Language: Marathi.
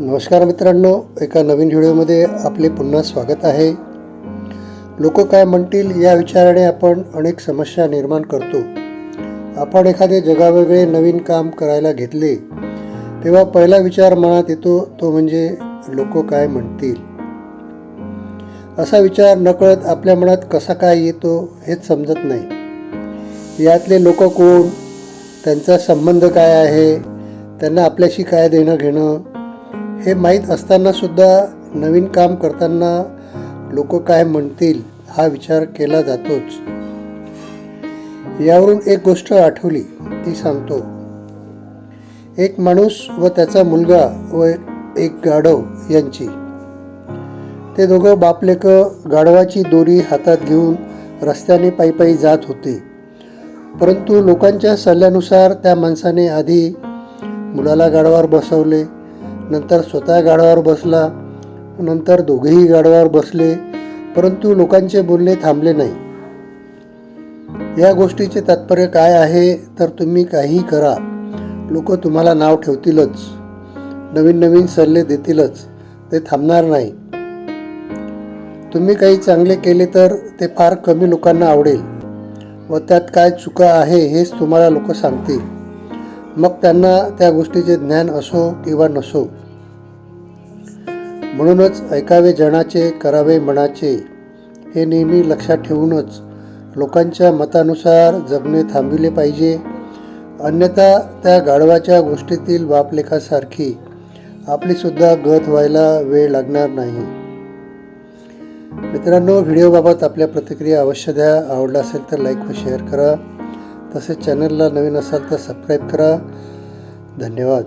नमस्कार मित्रांनो एका नवीन व्हिडिओमध्ये आपले पुन्हा स्वागत आहे. लोक काय म्हणतील या विचाराने आपण अनेक समस्या निर्माण करतो. आपण एखादे जगावेगळे नवीन काम करायला घेतले तेव्हा पहिला विचार मनात येतो तो म्हणजे लोक काय म्हणतील? असा विचार नकळत आपल्या मनात कसा काय येतो हेच समजत नाही. यातले लोक कोण? त्यांचा संबंध काय आहे? त्यांना आपल्याशी काय देणं घेणं हे माहीत असतानासुद्धा नवीन काम करताना लोक काय म्हणतील हा विचार केला जातोच. यावरून एक गोष्ट आठवली ती सांगतो. एक माणूस व त्याचा मुलगा व एक गाढव यांची. ते दोघं बापलेक गाढवाची दोरी हातात घेऊन रस्त्याने पायी पायी जात होते. परंतु लोकांच्या सल्ल्यानुसार त्या माणसाने आधी मुलाला गाढवावर बसवले नंतर स्वतः गाढवावर बसला नंतर दोघेही गाढवावर बसले परंतु लोकांचे बोलणे थांबले नाही. या गोष्टीचे तात्पर्य काय आहे तर तुम्ही काहीही करा. लोक तुम्हाला नाव ठेवतीलच. नवीन नवीन सल्ले देतीलच. ते थांबणार नाही. तुम्ही काही चांगले केले तर ते फार कमी लोकांना आवडेल. व त्यात काय चुका आहे हेच तुम्हाला लोक सांगतील. मग त्यांना त्या गोष्टीचे ज्ञान असो किंवा नसो. म्हणूनच ऐकावे जनाचे करावे मनाचे हे नेहमी लक्षात ठेवूनच लोकांच्या मतानुसार जगणे थांबविले पाहिजे. अन्यथा त्या गाढवाच्या गोष्टीतील बापलेखासारखी आपलीसुद्धा गत व्हायला वेळ लागणार नाही. मित्रांनो व्हिडिओबाबत आपल्या प्रतिक्रिया अवश्य द्या. आवडला असेल तर लाईक व शेअर करा. तसेच चॅनलला नवीन असाल तर सबस्क्राईब करा. धन्यवाद.